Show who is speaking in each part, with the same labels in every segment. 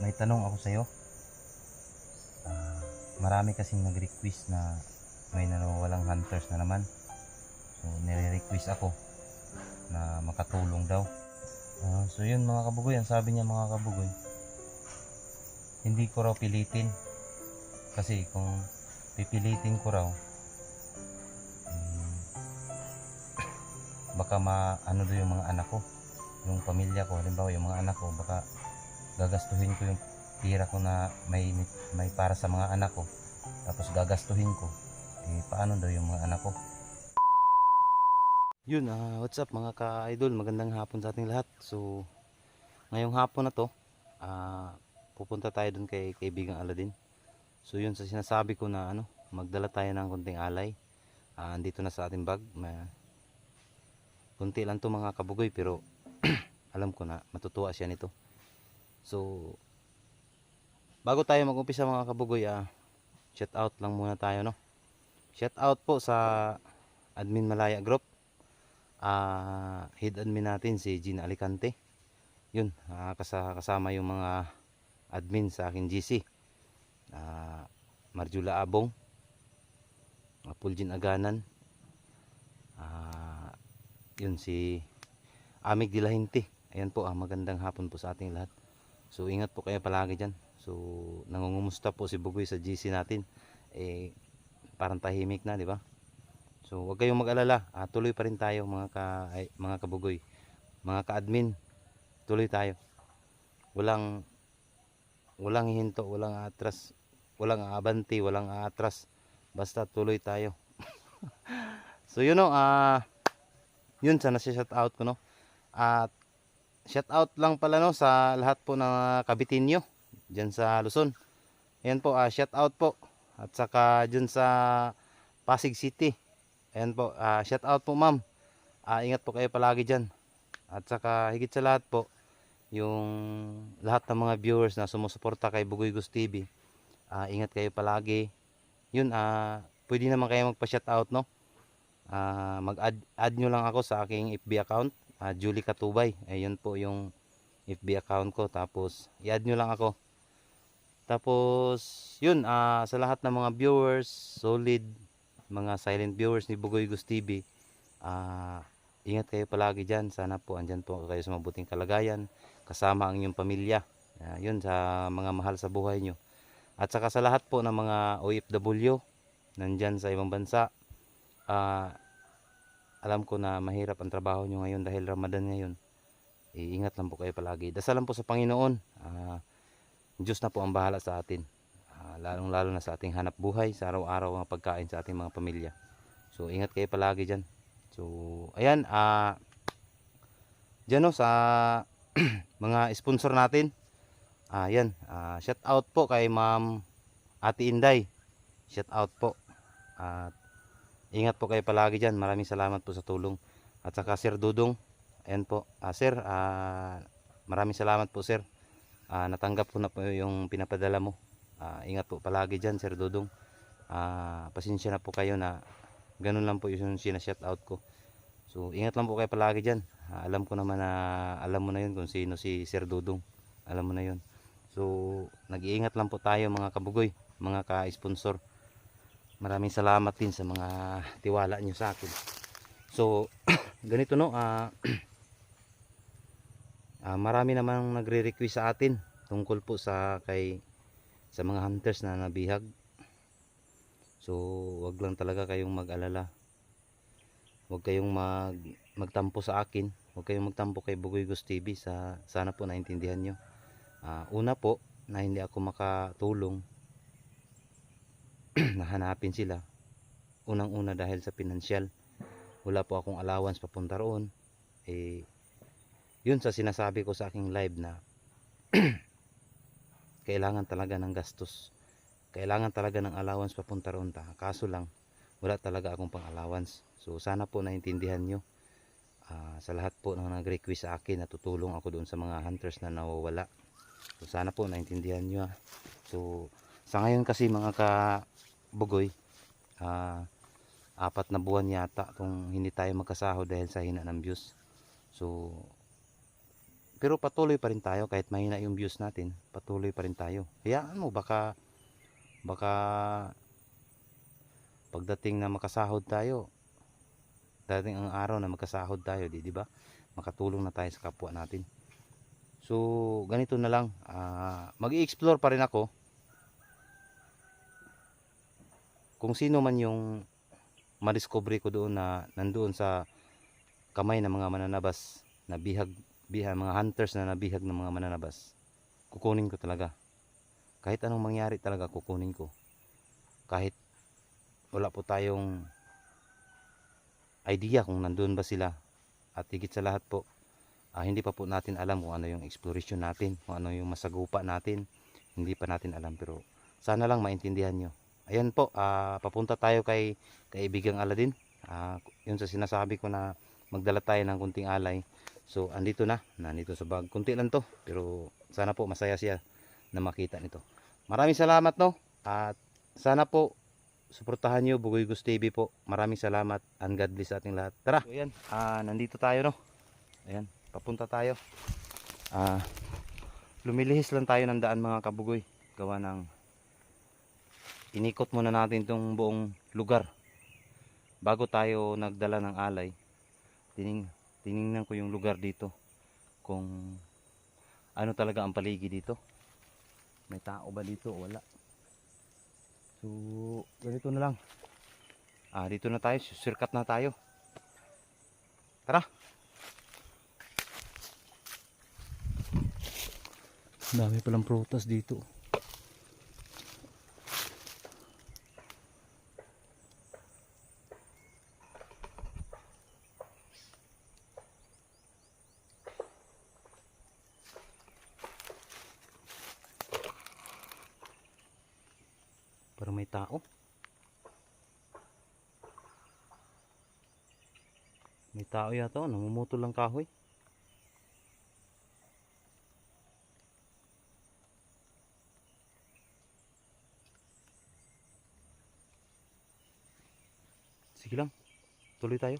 Speaker 1: may tanong ako sa'yo. Ah, marami kasing nag-request na may nawawalang hunters na naman. So, nire-request ako na makatulong daw. Ah, so, yun mga kabugoy. Ang sabi niya mga kabugoy, hindi ko raw pilitin. Kasi kung pipilitin ko raw, mm, baka ma ano daw yung mga anak ko yung pamilya ko halimbawa yung mga anak ko baka gagastuhin ko yung pira ko na may may para sa mga anak ko. Tapos gagastuhin ko. Eh paano daw yung mga anak ko? Yun ah what's up mga ka-idol? Magandang hapon sa ating lahat. So ngayong hapon na to ah pupunta tayo dun kay kaibigang Aladin so yun sa sinasabi ko na ano magdala tayo ng konting alay. Ah andito na sa ating bag. May kunti lang to mga kabugoy pero alam ko na matutuwa siya nito so bago tayo mag-umpisa mga kabugoy ah, shout out lang muna tayo no? Shout out po sa admin Malaya Group. Ah head admin natin si Gina Alicante. Yun ah, kasa- kasama yung mga admin sa akin GC ah, Marjula Abong. Ah, Puljin Aganan. Ah, yun si Amig Dilahinti ayan po ah, magandang hapon po sa ating lahat so ingat po kayo palagi dyan. So nangungumusta po si Bugoy sa GC natin. Eh parang tahimik na di ba? So huwag kayong mag-alala. Ah, tuloy pa rin tayo mga ka ay, mga kabugoy. Mga ka-admin tuloy tayo. Walang walang hinto walang atras walang abanti walang atras basta tuloy tayo. So yun o ah yun sana si shout out ko no? At shout out lang pala no sa lahat po ng kabitinyo diyan sa Luzon. Ayan po ah, shout out po. At saka dyan sa Pasig City. Ayan po ah, shout out po ma'am. Ah, ingat po kayo palagi dyan. At saka higit sa lahat po yung lahat ng mga viewers na sumusuporta kay Bugoy Gus TV ah, ingat kayo palagi. Yun ah pwede naman kayo magpa shout out no? Ah, mag-add add nyo lang ako sa aking FB account, ah, Julie Katubay. Ayun po yung FB account ko. Tapos, i-add nyo lang ako. Tapos, yun, ah, sa lahat ng mga viewers, solid, mga silent viewers ni Bugoy Gus TV, ah, ingat kayo palagi dyan. Sana po, andyan po kayo sa mabuting kalagayan, kasama ang inyong pamilya. Ah, yun, sa mga mahal sa buhay nyo. At saka sa lahat po ng mga OFW, nandyan sa ibang bansa, ah alam ko na mahirap ang trabaho nyo ngayon dahil Ramadan ngayon. Iingat lang po kayo palagi. Dasal lang po sa Panginoon. Ah, Diyos na po ang bahala sa atin. Ah, lalong lalo na sa ating hanap buhay, sa araw-araw ang pagkain sa ating mga pamilya. So ingat kayo palagi dyan. So ayan, ah dyan no, sa mga sponsor natin. Ah, yan, ah, shout out po kay Ma'am Ate Inday. Shout out po. At Ingat po kayo palagi dyan. Maraming salamat po sa tulong. At saka Sir Dudong. Ayan po. Ah, sir, ah, maraming salamat po sir. Ah, natanggap ko na po yung pinapadala mo. Ah, ingat po palagi dyan Sir Dudong. Ah, pasensya na po kayo na ganun lang po yung sinashout out ko. So ingat lang po kayo palagi dyan. Ah, alam ko naman na alam mo na yun kung sino si Sir Dudong. Alam mo na yun. So nag-iingat lang po tayo mga kabugoy, mga ka-sponsor maraming salamat din sa mga tiwala nyo sa akin. So ganito no ah ah, marami namang nagre-request sa atin tungkol po sa kay sa mga hunters na nabihag. So wag lang talaga kayong mag-alala. Wag kayong mag magtampo sa akin. Wag kayong magtampo kay Bugoy Gus TV sa sana po naintindihan nyo Ah, una po na hindi ako makatulong nahanapin sila. Unang una dahil sa pinansyal. Wala po akong allowance papunta roon. Eh yun sa sinasabi ko sa aking live na kailangan talaga ng gastos. Kailangan talaga ng allowance papunta roon ta. Kaso lang wala talaga akong pang allowance so sana po naintindihan nyo. Ah, sa lahat po ng nag-request sa akin na tutulong ako doon sa mga hunters na nawawala. So sana po naintindihan nyo ah. so sa ngayon kasi mga ka bugoy. Ah, apat na buwan yata kung hindi tayo magkasahod dahil sa hina ng views. So pero patuloy pa rin tayo kahit mahina yung views natin. Patuloy pa rin tayo. Hayaan mo baka baka pagdating na makasahod tayo dating ang araw na magkasahod tayo di, di ba? Makatulong na tayo sa kapwa natin. So ganito na lang. Ah, mag-i-explore pa rin ako kung sino man yung madiscovery ko doon na nandoon sa kamay ng mga mananabas na bihag, bihag mga hunters na nabihag ng mga mananabas kukunin ko talaga. Kahit anong mangyari talaga kukunin ko. Kahit wala po tayong idea kung nandun ba sila. At higit sa lahat po ah, hindi pa po natin alam kung ano yung exploration natin kung ano yung masagupa natin. Hindi pa natin alam pero sana lang maintindihan nyo ayan po ah, papunta tayo kay kaibigang Aladin Ah, yun sa sinasabi ko na magdala tayo ng kunting alay. So andito na nandito sa bag. Kunti lang to pero sana po masaya siya na makita nito. Maraming salamat no? At sana po suportahan nyo Bugoy Gus TV po. Maraming salamat and God bless sa ating lahat. Tara! So, ayan, ah, nandito tayo no? Ayan papunta tayo. Ah, lumilihis lang tayo ng daan mga kabugoy. Gawa ng inikot muna natin itong buong lugar. Bago tayo nagdala ng alay tining, tiningnan ko yung lugar dito. Kung ano talaga ang paligid dito. May tao ba dito? O wala. So ganito na lang. Ah dito na tayo. Sirkat na tayo. Tara! Dami palang prutas dito Parang may tao. May tao yata, oh, namumutol lang kahoy. Sige lang, tuloy tayo.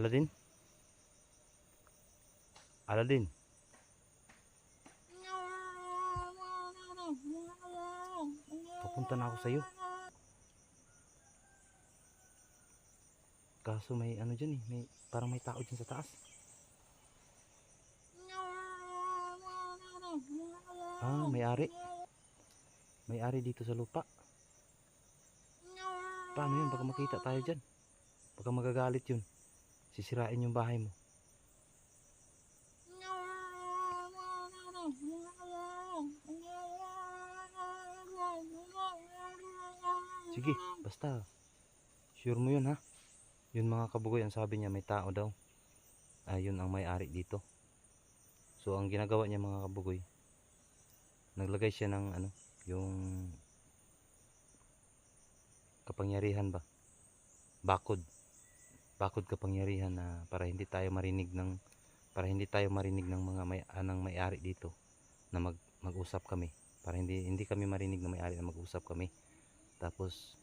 Speaker 1: Aladin? Aladin? Papunta na ako sa'yo. Kaso may ano dyan eh, may, parang may tao dyan sa taas. Ah, may ari. May ari dito sa lupa. Paano yun? Baka makita tayo dyan. Baka magagalit yun. Sisirain yung bahay mo. Sige, basta. Sure mo yun ha. Yun mga kabugoy, ang sabi niya may tao daw. Ayun ang may-ari dito. So ang ginagawa niya mga kabugoy, naglagay siya ng ano, yung kapangyarihan ba? Bakod. Bakod kapangyarihan na para hindi tayo marinig ng para hindi tayo marinig ng mga may anang may-ari dito na mag mag-usap kami. Para hindi hindi kami marinig ng may-ari na mag-usap kami. Tapos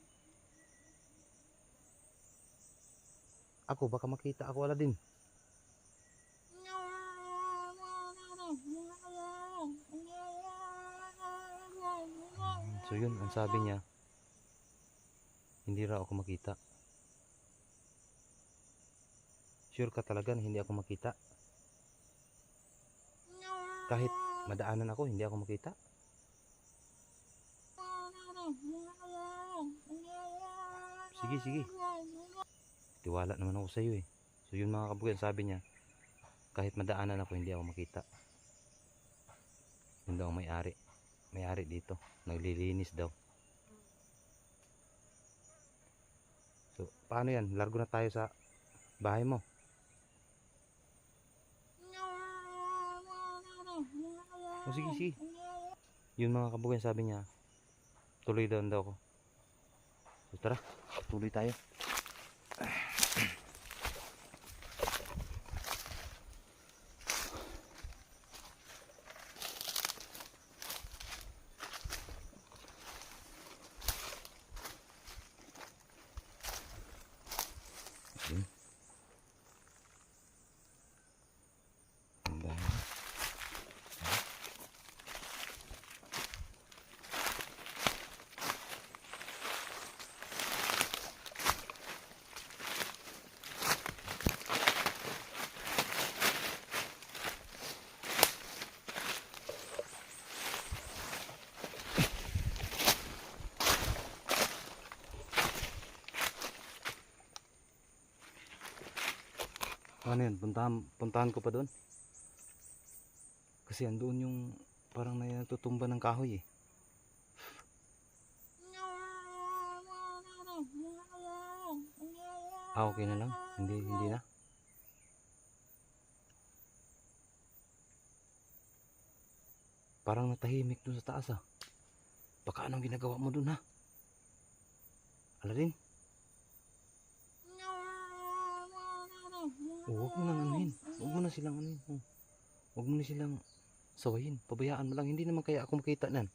Speaker 1: ako baka makita ako wala din. So yun, ang sabi niya, hindi raw ako makita. Sure ka talaga na hindi ako makita? Kahit madaanan ako, hindi ako makita? Sige, sige. Tiwala naman ako sa iyo eh. So yun mga kabugan, sabi niya, kahit madaanan ako, hindi ako makita. Yun daw may-ari. May-ari dito. Naglilinis daw. So, paano yan? Largo na tayo sa Bahay mo. O sige, sige. Yun mga kabugan sabi niya, tuloy doon daw ako. So tara, tuloy tayo. Ano yun? Puntahan, puntahan ko pa doon. Kasi andoon yung parang natutumba ng kahoy eh. Ah, okay na lang. Hindi, hindi na. Parang natahimik dun sa taas ah. Baka anong ginagawa mo dun ha? Aladin? Oh, huwag mo nang anuhin. Huwag mo na silang anuhin. Oh. Huwag mo na silang sawayin. Pabayaan mo lang. Hindi naman kaya ako makita nan.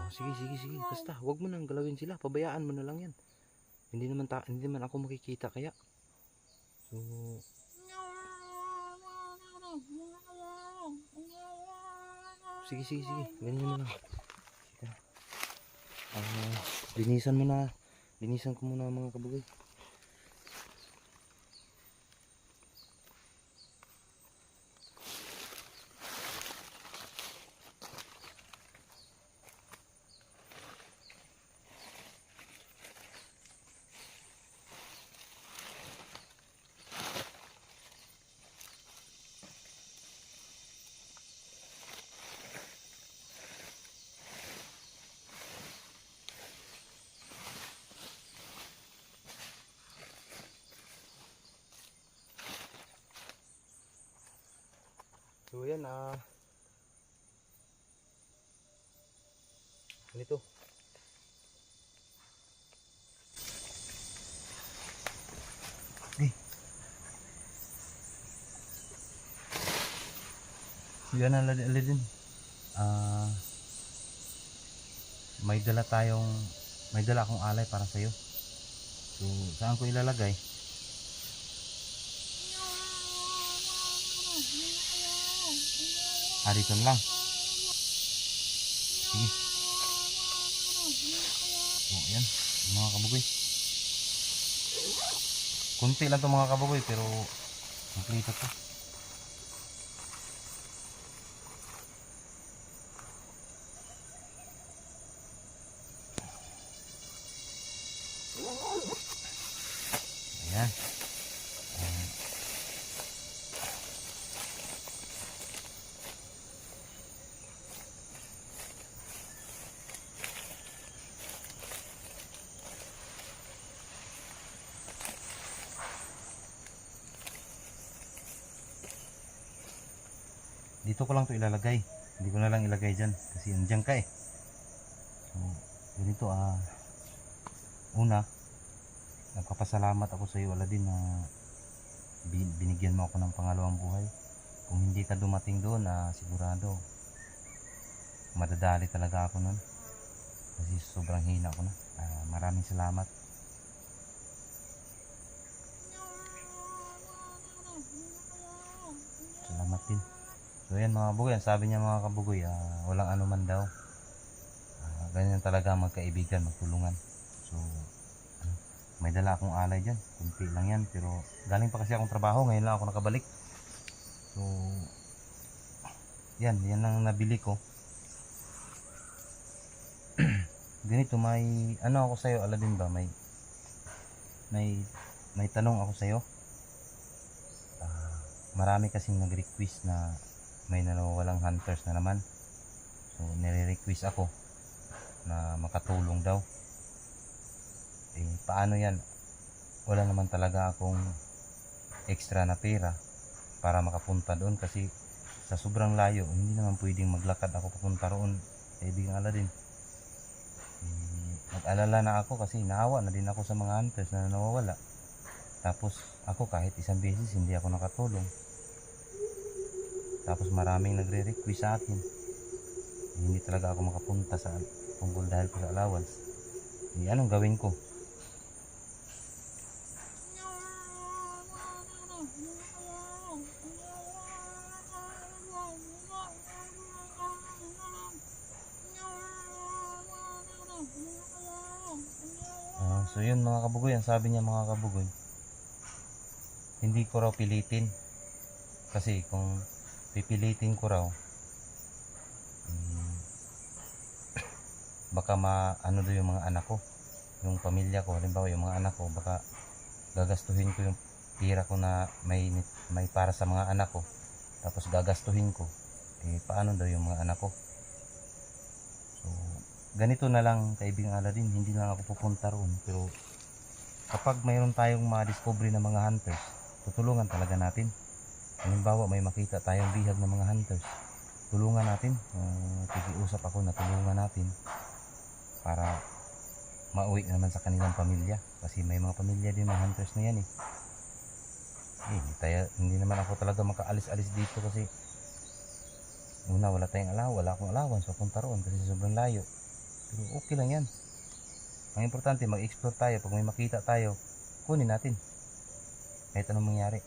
Speaker 1: Oh, sige, sige, sige. Basta, huwag mo nang galawin sila. Pabayaan mo na lang yan. Hindi naman, ta hindi naman ako makikita kaya. So, sige, sige, sige. Ganyan mo lang. Ah, linisan mo na. Linisan ko muna mga kabugay. So yan ah. Ganito. Okay. So yan ang din. Ah. may dala tayong may dala akong alay para sa iyo. So saan ko ilalagay? Na lang. Sige. Oh, yan. Mga kabugoy. Kunti lang to mga kabugoy pero kompleto to. Ko lang to ilalagay. Hindi ko na lang ilagay dyan kasi andyan ka eh. So ganito ah. Una nagpapasalamat ako sa iyo Aladin na bin- binigyan mo ako ng pangalawang buhay. Kung hindi ka dumating doon na sigurado madadali talaga ako nun. Kasi sobrang hina ko na. Ah, maraming salamat. Salamat din So yan mga kabugoy, sabi niya mga kabugoy, ah, walang ano man daw. Ah, ganyan talaga magkaibigan, magtulungan. So, may dala akong alay dyan. Kunti lang yan, pero galing pa kasi akong trabaho, ngayon lang ako nakabalik. So, yan, yan lang nabili ko. Ganito, may, ano ako sa'yo, Aladin ba, may, may, may tanong ako sa'yo. Ah, marami kasing nag-request na may nawawalang hunters na naman. So, nire-request ako na makatulong daw. Eh, paano yan? Wala naman talaga akong extra na pera para makapunta doon kasi sa sobrang layo, hindi naman pwedeng maglakad ako papunta roon. Kaibigang Aladin. Eh, nag-alala na ako kasi naawa na din ako sa mga hunters na nawawala. Tapos ako kahit isang beses hindi ako nakatulong. Tapos maraming nagre-request sa akin. Eh, hindi talaga ako makapunta sa tungkol dahil ko sa allowance. Eh, anong gawin ko? Ah, so yun mga kabugoy, ang sabi niya mga kabugoy, hindi ko raw pilitin. Kasi kung pipilitin ko raw, mm, baka ma ano do yung mga anak ko, yung pamilya ko, halimbawa yung mga anak ko, baka gagastuhin ko yung pira ko na may may para sa mga anak ko. Tapos gagastuhin ko. Eh paano daw yung mga anak ko? So, ganito na lang kaibigang Aladin, hindi na ako pupunta roon. Pero kapag mayroon tayong ma-discovery ng mga hunters, tutulungan talaga natin. Halimbawa may makita tayong bihag ng mga hunters, tulungan natin. Uh, tigiusap ako na tulungan natin para mauwi naman sa kanilang pamilya. Kasi may mga pamilya din mga hunters na yan eh. Eh, hindi, tayo, hindi naman ako talaga makaalis-alis dito kasi una wala tayong alaw, wala akong allowance papunta roon kasi sobrang layo. Pero okay lang yan. Ang importante, mag-explore tayo. Pag may makita tayo, kunin natin. Kahit anong mangyari.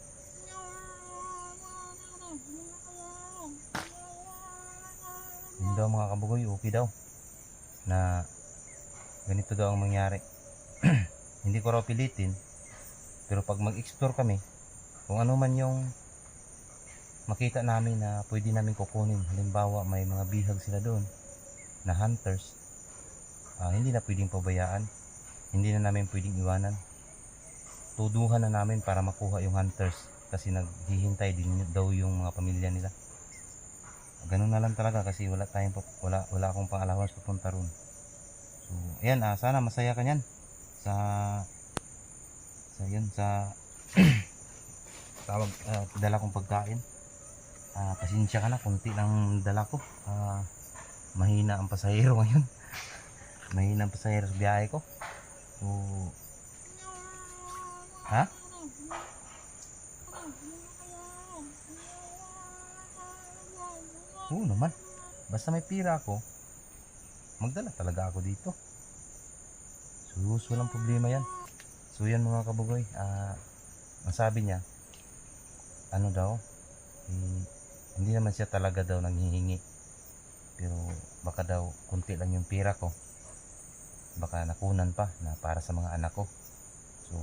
Speaker 1: Daw mga kabugoy, okay daw. Na ganito daw ang mangyari. Hindi ko raw pilitin. Pero pag mag-explore kami, kung ano man yung makita namin na pwede namin kukunin. Halimbawa, may mga bihag sila doon na hunters ah, hindi na pwedeng pabayaan hindi na namin pwedeng iwanan tuduhan na namin para makuha yung hunters kasi naghihintay din daw yung mga pamilya nila ganun na lang talaga kasi wala tayong wala, wala akong pang allowance papunta ron. So ayan ah, sana masaya ka nyan sa sa yun sa tawag ah, dala kong pagkain. Ah, pasensya ka na kunti lang dala ko. Ah, mahina ang pasahero ngayon. Mahina ang pasahero sa biyahe ko. So ha? Oo naman. Basta may pira ako magdala talaga ako dito. So walang problema yan. So yan mga kabugoy ah, ang sabi niya ano daw eh, hindi naman siya talaga daw nanghihingi. Pero baka daw kunti lang yung pira ko. Baka nakunan pa na para sa mga anak ko. So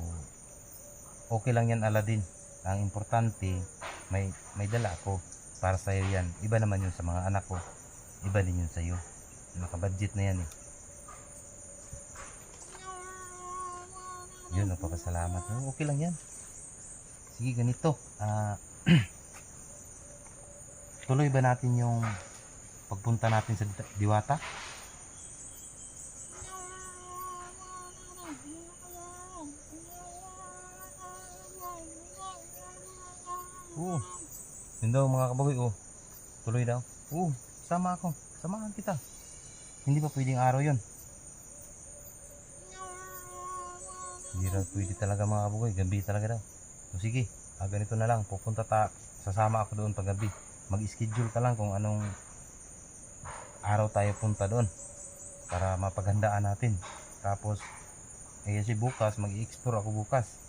Speaker 1: okay lang yan Aladdin. Ang importante may may dala ako para sa iyo yan. Iba naman yun sa mga anak ko. Iba din yun sa iyo nakabudget na yan eh. Yun nagpapasalamat Oh, okay lang yan. Sige ganito. Ah tuloy ba natin yung pagpunta natin sa Di- Diwata? Oo. Yun daw mga kabagoy, oh. Tuloy daw. Oo, sama ako. Samahan kita. Hindi ba pwedeng araw yun? Hindi raw pwede talaga mga kabagoy. Gabi talaga daw. O sige, ah, ganito na lang. Pupunta ta. Sasama ako doon pag gabi. Mag-schedule ka lang kung anong araw tayo punta doon para mapaghandaan natin. Tapos, eh kasi bukas, mag-explore ako bukas.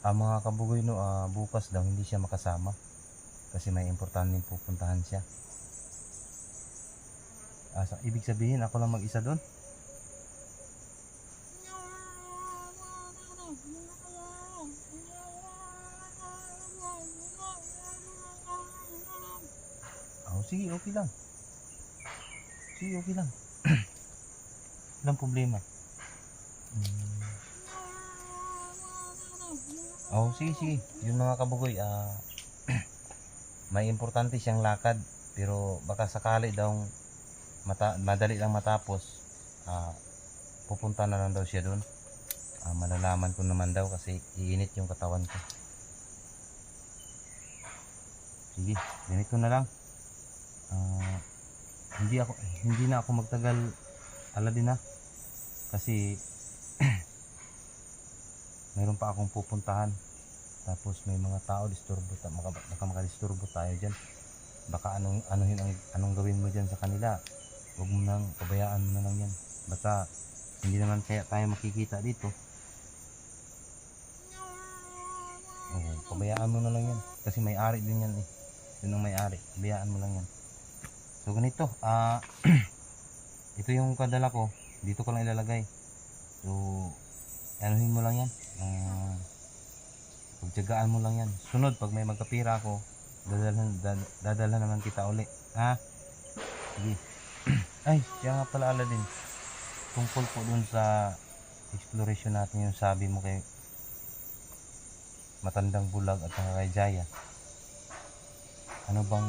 Speaker 1: Ah, mga kabugoy no, ah, bukas daw hindi siya makasama. Kasi may importanteng pupuntahan siya. Ah, sa, ibig sabihin ako lang mag-isa doon? Oh, sige, okay lang. Sige, okay lang. Walang problema. Hmm. Oh, sige, sige. Yun mga kabugoy, ah may importante siyang lakad pero baka sakali daw madali lang matapos ah pupunta na lang daw siya doon. Ah, malalaman ko naman daw kasi iinit yung katawan ko. Sige, ganito na lang. Ah, hindi ako hindi na ako magtagal Aladin na kasi mayroon pa akong pupuntahan. Tapos may mga tao disturbo ta maka, baka makadisturbo tayo diyan baka anong anuhin ang anong gawin mo diyan sa kanila? Huwag mo nang pabayaan mo na lang yan. Basta hindi naman kaya tayo makikita dito. Oo, pabayaan mo na lang yan. Kasi may ari din yan eh. Yun ang may ari pabayaan mo lang yan. So ganito ah ito yung kadala ko. Dito ko lang ilalagay. So anuhin mo lang yan. Ah pagtyagaan mo lang yan. Sunod pag may magkapira ako dadalhan, dad, dadalhan naman kita uli. Ha? Sige. Ay kaya nga pala Aladdin. Tungkol po dun sa exploration natin yung sabi mo kay matandang bulag at kay Jaya. Ano bang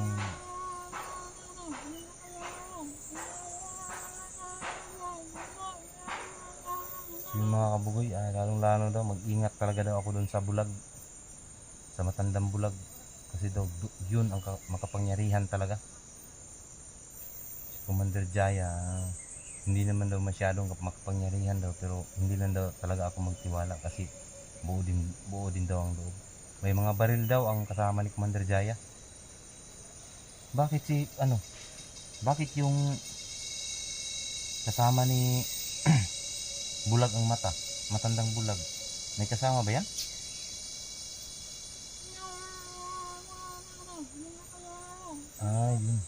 Speaker 1: yung mga kabugoy ah, lalong lalo daw mag-ingat talaga daw ako dun sa bulag. Sa matandang bulag. Kasi daw yun ang ka- makapangyarihan talaga. Si Commander Jaya hindi naman daw masyadong kap- makapangyarihan daw pero hindi lang daw talaga ako magtiwala kasi buo din, buo din daw ang loob. May mga baril daw ang kasama ni Commander Jaya. Bakit si ano bakit yung kasama ni bulag ang mata. Matandang bulag. May kasama ba yan? Ah yun.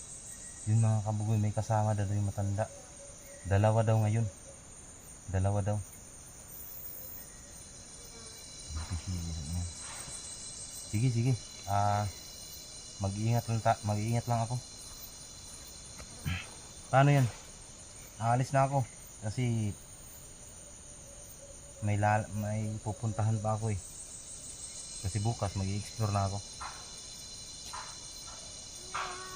Speaker 1: Yun mga kabugoy may kasama daw yung matanda. Dalawa daw ngayon. Dalawa daw. Sige sige. Ah mag-iingat lang ta mag-iingat lang ako. Paano yan? Aalis na ako. Kasi may lal may pupuntahan pa ako eh. Kasi bukas mag-explore na ako.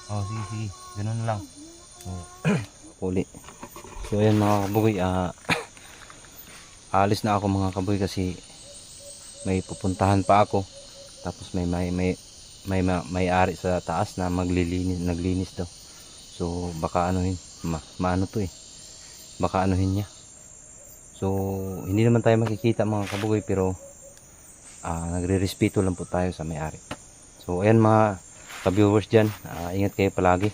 Speaker 1: Oh sige sige. Ganun lang. So uli so ayan mga kabugoy ah alis na ako mga kabugoy kasi may pupuntahan pa ako. Tapos may may may may, ma- may ari sa taas na maglilinis naglinis daw. So baka anuhin ma, maano to eh. Baka anuhin niya So, hindi naman tayo makikita mga kabugoy pero ah, nagre-respeto lang po tayo sa may-ari. So, ayan mga ka-viewers dyan, ah, ingat kayo palagi.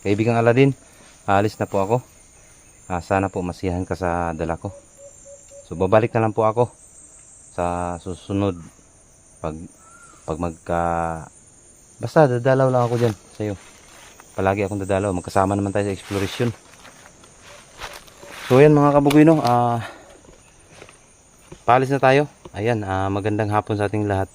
Speaker 1: Kaibigang Aladin, alis na po ako. Ah, sana po masiyahan ka sa dala ko. So, babalik na lang po ako sa susunod pag pag magka basta dadalaw lang ako dyan sa iyo. Palagi akong dadalaw, magkasama naman tayo sa exploration. So ayan mga kabugoy no, ah paalis na tayo. Ayan, ah, magandang hapon sa ating lahat.